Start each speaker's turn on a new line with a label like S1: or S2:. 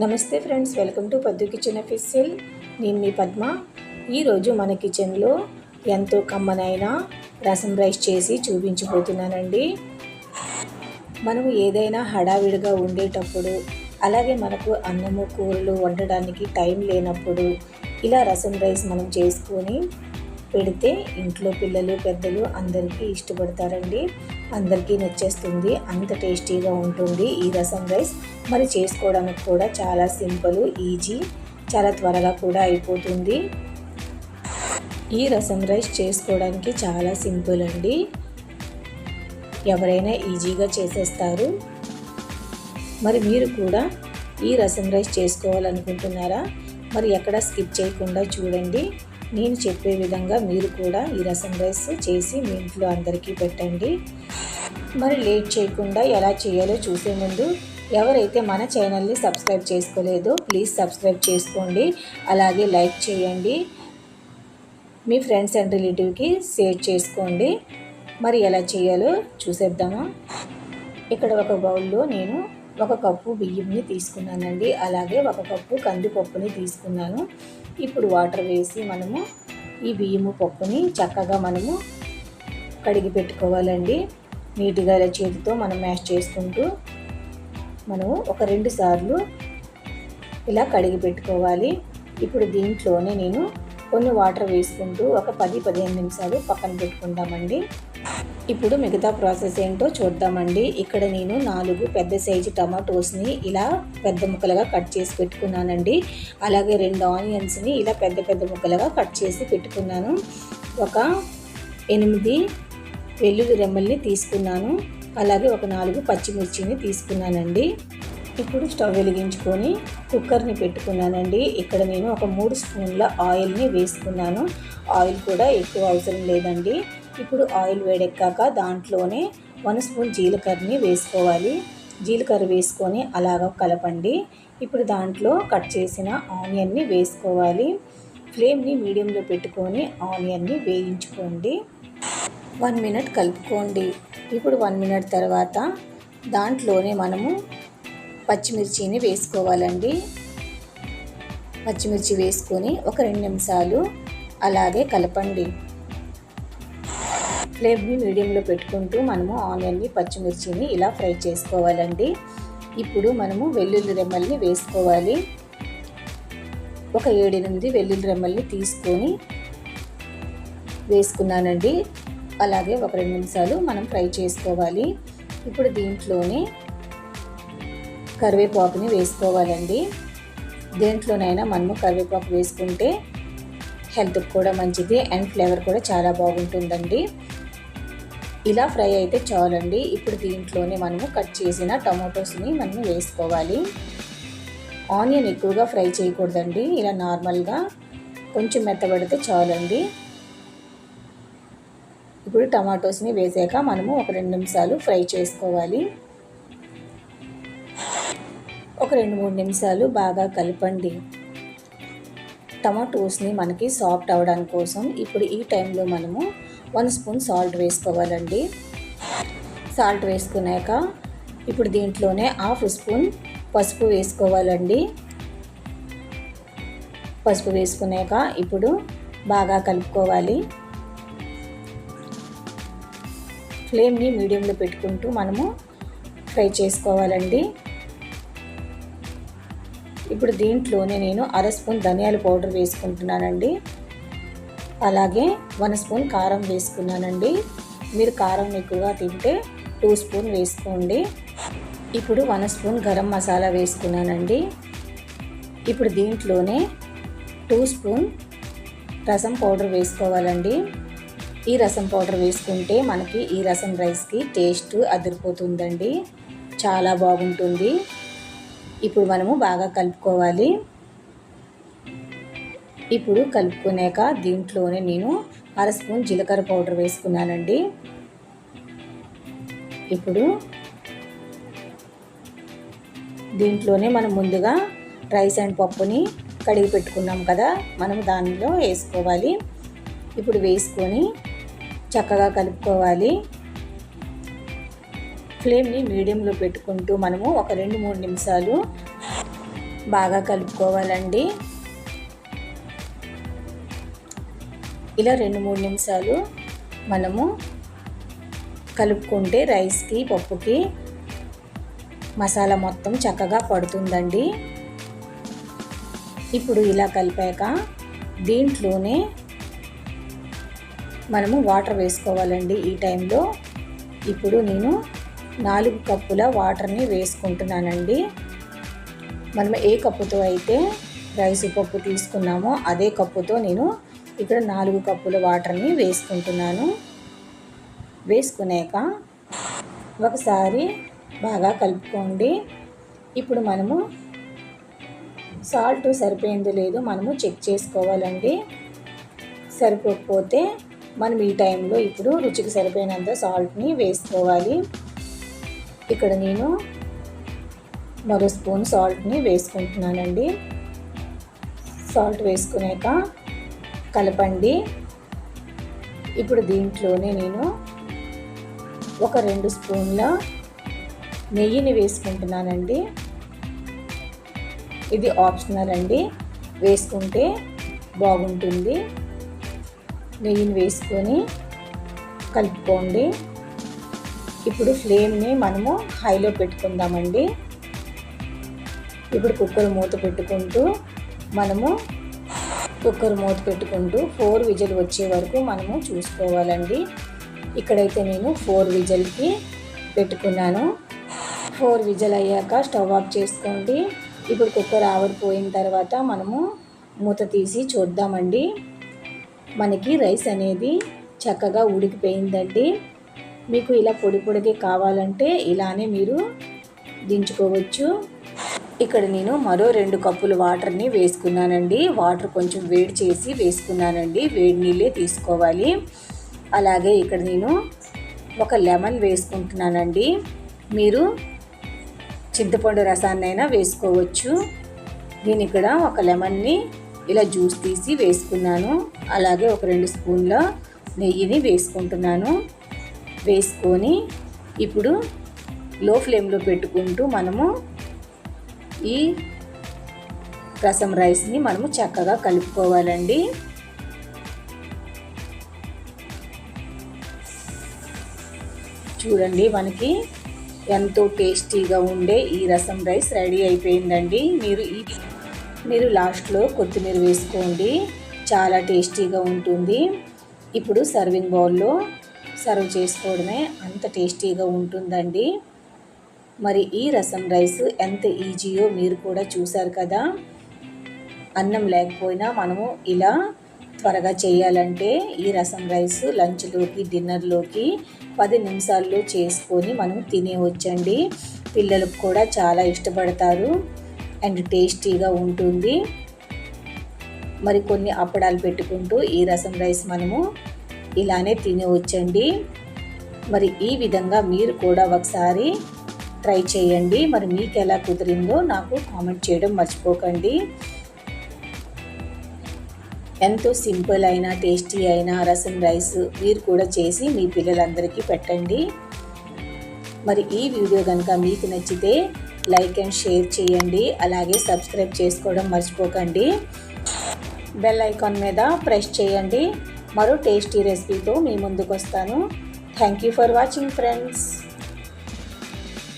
S1: నమస్తే friends welcome to Paddu kitchen official. నేను మీ పద్మ. ఈరోజు మన కిచెన్లో ఎంతో కమ్మనైన రసం రైస్ చేసి చూపించబోతున్నానండి. మనము ఏదైనా హడావిడిగా ఉండేటప్పుడు అలాగే మనకు అన్నము కూరలు వండడానికి టైం లేనప్పుడు ఇలా రసం రైస్ మనం చేసుకొని పెడితే ఇంట్లో పిల్లలు పెద్దలు అందరికీ ఇష్టపడతారండి. అందరికీ నచ్చేస్తుంది. అంత టేస్టీగా ఉంటుంది ఈ రసం రైస్. మరి చేసుకోవడానికి కూడా చాలా సింపుల్ ఈజీ చాలా త్వరగా కూడా అయిపోతుంది. ఈ రసం రైస్ చేసుకోవడానికి చాలా సింపుల్ అండి. ఎవరైనా ఈజీగా చేసేస్తారు. మరి మీరు కూడా ఈ రసం రైస్ చేసుకోవాలనుకుంటున్నారా? మరి ఎక్కడ స్కిప్ చేయకుండా చూడండి. నేను చెప్పే విధంగా మీరు కూడా ఈ రసం రైస్ చేసి మీ ఇంట్లో అందరికీ పెట్టండి. మరి లేట్ చేయకుండా ఎలా చేయాలో చూసే ముందు ఎవరైతే మన ఛానల్ని సబ్స్క్రైబ్ చేసుకోలేదో ప్లీజ్ సబ్స్క్రైబ్ చేసుకోండి. అలాగే లైక్ చేయండి. మీ ఫ్రెండ్స్ అండ్ రిలేటివ్కి షేర్ చేసుకోండి. మరి ఎలా చేయాలో చూసేద్దామా? ఇక్కడ ఒక బౌల్లో నేను ఒక కప్పు బియ్యంని తీసుకున్నానండి. అలాగే ఒక కప్పు కందిపప్పుని తీసుకున్నాను. ఇప్పుడు వాటర్ వేసి మనము ఈ బియ్యము పప్పుని చక్కగా మనము కడిగి పెట్టుకోవాలండి. నీట్గా ఇలా చేతితో మనం మ్యాష్ చేసుకుంటూ మనము ఒక రెండు సార్లు ఇలా కడిగి పెట్టుకోవాలి. ఇప్పుడు దీంట్లోనే నేను కొన్ని వాటర్ వేసుకుంటూ ఒక పది పదిహేను నిమిషాలు పక్కన పెట్టుకుందామండి. ఇప్పుడు మిగతా ప్రాసెస్ ఏంటో చూద్దామండి. ఇక్కడ నేను నాలుగు పెద్ద సైజు టమాటోస్ని ఇలా పెద్ద ముక్కలుగా కట్ చేసి పెట్టుకున్నానండి. అలాగే రెండు ఆనియన్స్ని ఇలా పెద్ద పెద్ద ముక్కలుగా కట్ చేసి పెట్టుకున్నాను. ఒక ఎనిమిది వెల్లుల్లి రెమ్మల్ని తీసుకున్నాను. అలాగే ఒక నాలుగు పచ్చిమిర్చిని తీసుకున్నానండి. ఇప్పుడు స్టవ్ వెలిగించుకొని కుక్కర్ని పెట్టుకున్నానండి. ఇక్కడ నేను ఒక మూడు స్పూన్ల ఆయిల్ని వేసుకున్నాను. ఆయిల్ కూడా ఎక్కువ అవసరం లేదండి. ఇప్పుడు ఆయిల్ వేడెక్కాక దాంట్లోనే వన్ స్పూన్ జీలకర్రని వేసుకోవాలి. జీలకర్ర వేసుకొని అలాగ కలపండి. ఇప్పుడు దాంట్లో కట్ చేసిన ఆనియన్ని వేసుకోవాలి. ఫ్లేమ్ని మీడియంలో పెట్టుకొని ఆనియన్ని వేయించుకోండి. వన్ మినిట్ కలుపుకోండి. ఇప్పుడు వన్ మినిట్ తర్వాత దాంట్లోనే మనము పచ్చిమిర్చిని వేసుకోవాలండి. పచ్చిమిర్చి వేసుకొని ఒక రెండు నిమిషాలు అలాగే కలపండి. ఫ్లేమ్ని మీడియంలో పెట్టుకుంటూ మనము ఆనియన్ని పచ్చిమిర్చిని ఇలా ఫ్రై చేసుకోవాలండి. ఇప్పుడు మనము వెల్లుల్లి రెమ్మల్ని వేసుకోవాలి. ఒక ఏడెనిమిది వెల్లుల్లి రెమ్మల్ని తీసుకొని వేసుకున్నానండి. అలాగే ఒక రెండు నిమిషాలు మనం ఫ్రై చేసుకోవాలి. ఇప్పుడు దీంట్లోనే కరివేపాకుని వేసుకోవాలండి. దేంట్లోనైనా మనము కరివేపాకు వేసుకుంటే హెల్త్కి కూడా మంచిది అండ్ ఫ్లేవర్ కూడా చాలా బాగుంటుందండి. ఇలా ఫ్రై అయితే చాలండి. ఇప్పుడు దీంట్లోనే మనము కట్ చేసిన టమాటోస్ని మనము వేసుకోవాలి. ఆనియన్ ఎక్కువగా ఫ్రై చేయకూడదండి. ఇలా నార్మల్గా కొంచెం మెత్తబడితే చాలండి. ఇప్పుడు టమాటోస్ని వేసాక మనము ఒక రెండు నిమిషాలు ఫ్రై చేసుకోవాలి. ఒక రెండు మూడు నిమిషాలు బాగా కలపండి. టమాటోస్ని మనకి సాఫ్ట్ అవ్వడానికి కోసం ఇప్పుడు ఈ టైంలో మనము వన్ స్పూన్ సాల్ట్ వేసుకోవాలండి. సాల్ట్ వేసుకున్నాక ఇప్పుడు దీంట్లోనే హాఫ్ స్పూన్ పసుపు వేసుకోవాలండి. పసుపు వేసుకున్నాక ఇప్పుడు బాగా కలుపుకోవాలి. ఫ్లేమ్ని మీడియంలో పెట్టుకుంటూ మనము ఫ్రై చేసుకోవాలండి. ఇప్పుడు దీంట్లోనే నేను అర స్పూన్ ధనియాల పౌడర్ వేసుకుంటున్నానండి. అలాగే వన్ స్పూన్ కారం వేసుకున్నానండి. మీరు కారం ఎక్కువగా తింటే టూ స్పూన్ వేసుకోండి. ఇప్పుడు వన్ స్పూన్ గరం మసాలా వేసుకున్నానండి. ఇప్పుడు దీంట్లోనే టూ స్పూన్ రసం పౌడర్ వేసుకోవాలండి. ఈ రసం పౌడర్ వేసుకుంటే మనకి ఈ రసం రైస్కి టేస్ట్ అదిరిపోతుందండి. చాలా బాగుంటుంది. ఇప్పుడు మనము బాగా కలుపుకోవాలి. ఇప్పుడు కలుపుకునేక దీంట్లోనే నేను అర స్పూన్ జీలకర్ర పౌడర్ వేసుకున్నానండి. ఇప్పుడు దీంట్లోనే మనం ముందుగా రైస్ అండ్ పప్పుని కడిగి పెట్టుకున్నాం కదా మనం దానిలో వేసుకోవాలి. ఇప్పుడు వేసుకొని చక్కగా కలుపుకోవాలి. ఫ్లేమ్ని మీడియంలో పెట్టుకుంటూ మనము ఒక రెండు మూడు నిమిషాలు బాగా కలుపుకోవాలండి. ఇలా రెండు మూడు నిమిషాలు మనము కలుపుకుంటే రైస్కి పప్పుకి మసాలా మొత్తం చక్కగా పడుతుందండి. ఇప్పుడు ఇలా కలిపాక దీంట్లోనే మనము వాటర్ వేసుకోవాలండి ఈ టైంలో. ఇప్పుడు నేను నాలుగు కప్పుల వాటర్ని వేసుకుంటున్నానండి. మనం ఏ కప్పుతో అయితే రైస్ పప్పు తీసుకున్నామో అదే కప్పుతో నేను ఇక్కడ నాలుగు కప్పుల వాటర్ని వేసుకుంటున్నాను. వేసుకున్నాక ఒకసారి బాగా కలుపుకోండి. ఇప్పుడు మనము సాల్ట్ సరిపోయిందో లేదో మనము చెక్ చేసుకోవాలండి. సరిపోకపోతే మనం ఈ టైంలో ఇప్పుడు రుచికి సరిపోయినంత సాల్ట్ని వేసుకోవాలి. ఇక్కడ నేను మరో స్పూన్ సాల్ట్ని వేసుకుంటున్నానండి. సాల్ట్ వేసుకునేక కలపండి. ఇప్పుడు దీంట్లోనే నేను ఒక రెండు స్పూన్ల నెయ్యిని వేసుకుంటున్నానండి. ఇది ఆప్షనల్ అండి. వేసుకుంటే బాగుంటుంది. నెయ్యిని వేసుకొని కలుపుకోండి. ఇప్పుడు ఫ్లేమ్ని మనము హైలో పెట్టుకుందామండి. ఇప్పుడు కుక్కర్ మూత పెట్టుకుంటూ మనము కుక్కర్ మూత పెట్టుకుంటూ ఫోర్ విజిల్ వచ్చే వరకు మనము చూసుకోవాలండి. ఇక్కడైతే నేను ఫోర్ విజల్కి పెట్టుకున్నాను. ఫోర్ విజల్ అయ్యాక స్టవ్ ఆఫ్ చేసుకోండి. ఇప్పుడు కుక్కర్ ఆవిరిపోయిన తర్వాత మనము మూత తీసి చూద్దామండి. మనకి రైస్ అనేది చక్కగా ఉడికిపోయిందండి. మీకు ఇలా పొడి పొడిగా కావాలంటే ఇలానే మీరు దించుకోవచ్చు. ఇక్కడ నేను మరో రెండు కప్పులు వాటర్ని వేసుకున్నానండి. వాటర్ కొంచెం వేడి చేసి వేసుకున్నానండి. వేడి నీళ్ళే తీసుకోవాలి. అలాగే ఇక్కడ నేను ఒక లెమన్ వేసుకుంటున్నానండి. మీరు చింతపండు రసాన్నైనా వేసుకోవచ్చు. నేను ఇక్కడ ఒక లెమన్ని ఇలా జ్యూస్ తీసి వేసుకున్నాను. అలాగే ఒక రెండు స్పూన్ల నెయ్యిని వేసుకుంటున్నాను. వేసుకొని ఇప్పుడు లో ఫ్లేమ్లో పెట్టుకుంటూ మనము ఈ రసం రైస్ని మనము చక్కగా కలుపుకోవాలండి. చూడండి మనకి ఎంతో టేస్టీగా ఉండే ఈ రసం రైస్ రెడీ అయిపోయిందండి. మీరు ఈ మీరు లాస్ట్లో కొత్తిమీర వేసుకోండి. చాలా టేస్టీగా ఉంటుంది. ఇప్పుడు సర్వింగ్ బౌల్లో సర్వ్ చేసుకోవడమే అంత టేస్టీగా ఉంటుందండి. మరి ఈ రసం రైస్ ఎంత ఈజీయో మీరు కూడా చూసారు కదా. అన్నం లేకపోయినా మనము ఇలా త్వరగా చేయాలంటే ఈ రసం రైస్ లంచ్లోకి డిన్నర్లోకి పది నిమిషాల్లో చేసుకొని మనం తినేవచ్చండి పిల్లలకు కూడా చాలా ఇష్టపడతారు అండ్ టేస్టీగా ఉంటుంది. మరి కొన్ని అప్పడాలు పెట్టుకుంటూ ఈ రసం రైస్ మనము ఇలానే తినవచ్చండి. మరి ఈ విధంగా మీరు కూడా ఒకసారి ట్రై చేయండి. మరి మీకు ఎలా కుదిరిందో నాకు కామెంట్ చేయడం మర్చిపోకండి. ఎంతో సింపుల్ అయినా టేస్టీ అయినా రసం రైస్ మీరు కూడా చేసి మీ పిల్లలందరికీ పెట్టండి. మరి ఈ వీడియో కనుక మీకు నచ్చితే లైక్ అండ్ షేర్ చేయండి. అలాగే సబ్స్క్రైబ్ చేసుకోవడం మర్చిపోకండి. బెల్ ఐకాన్ మీద ప్రెస్ చేయండి. మరో టేస్టీ రెసిపీతో మీ ముందుకు వస్తాను thank you for watching friends